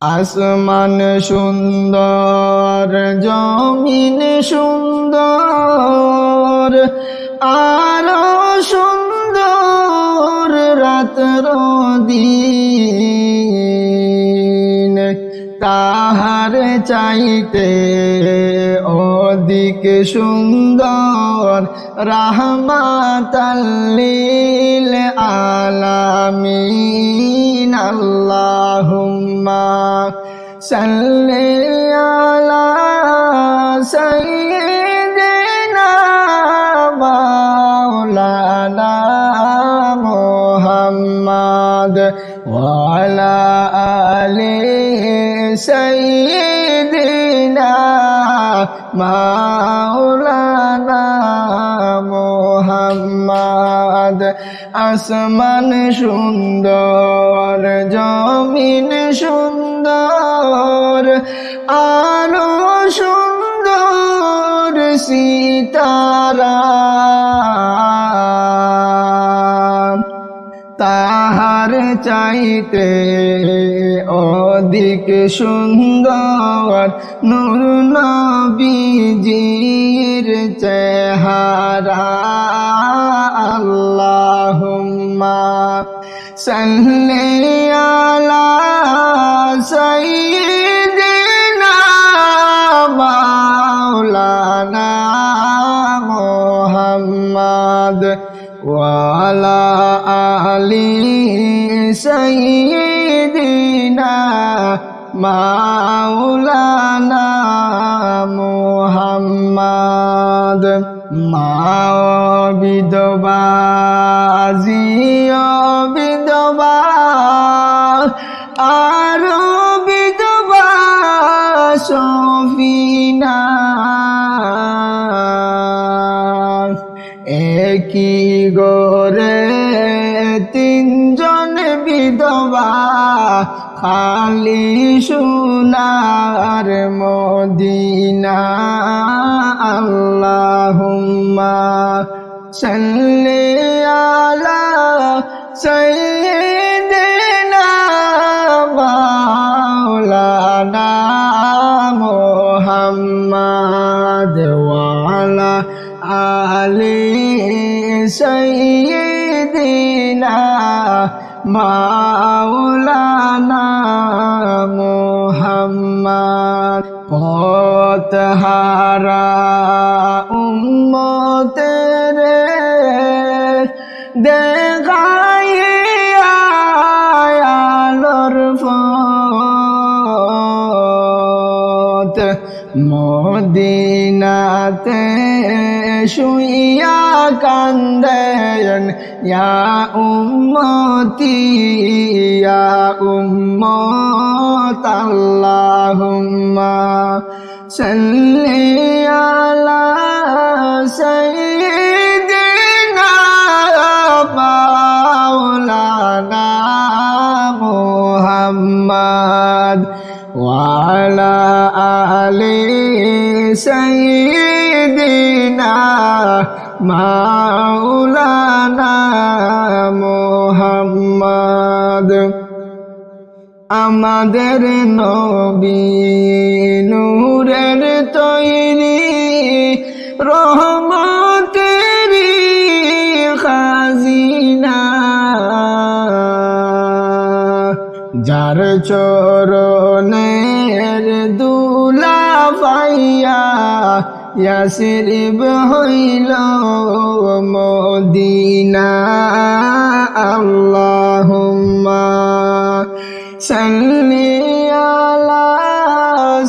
আসমান সুন্দর জমিন সুন্দর আর সুন্দর রাত দিন। তাহার চাইতে অধিক সুন্দর রাহমাতাল্লিল আলামিন আল্লাহুম্মা সাল্লি ওয়া আলা আলি সাইয়্যিদিনা মাওলানা মুহাম্মদ আসমান সুন্দর জমিন সুন্দর আরও সুন্দর সীতারা। তাহার চাইতে অধিক সুন্দর নূর নবীজির চেহারা। আল্লাহুম্মা সাল্লি আলা সাইয়্যিদিনা মাওলানা মুহাম্মদ ওয়ালা আলী سيدنا مولانا মুহাম্মদ মা বিধবা জিও বিধবা আরো বিধবা সফিনা একই গোরে খালি সোনার মদিনা আল্লাহুম্মা সাল্লি আলা সাইয়্যিদিনা মাওলানা মুহাম্মদ ওয়া আলা আলি সাইয়্যিদিনা মাওলানা মুহাম্মদ পথহারা মদিনাতে শুইয়া কান্দেন ইয়া উম্মতি ইয়া উম্মত আল্লাহুম্মা সাল্লি আলা সাইয়্যিদিনা মাওলানা মুহাম্মদ। وعلى آل سيدنا مولانا মোহাম্মদ আমাদের নবী নূরের তৈরি রহমতের তোমার চরণের দুলা পাইয়া ইয়াসিরিব হইল মদিনা। আল্লাহুম্মা সাল্লি আলা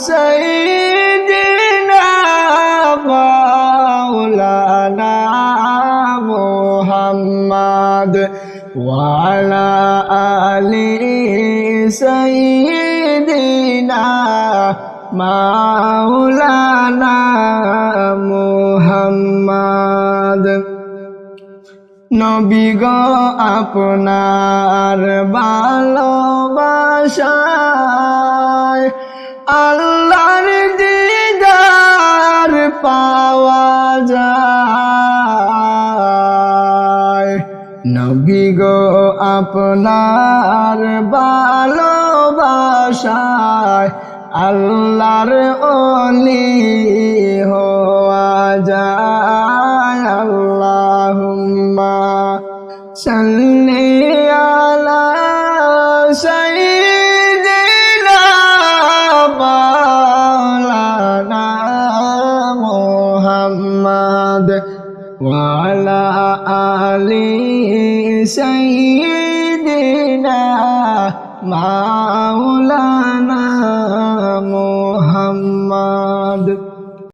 সাইয়্যিদিনা মাওলানা মুহাম্মদ ওয়া আলা আলিহি সঈদিনা মাওলানা মোহাম্মদ নবী গো আপনার ভালোবাসায় নবী গো আপনার ভালোবাসায় আল্লাহর অলি سيدنا مولانا محمد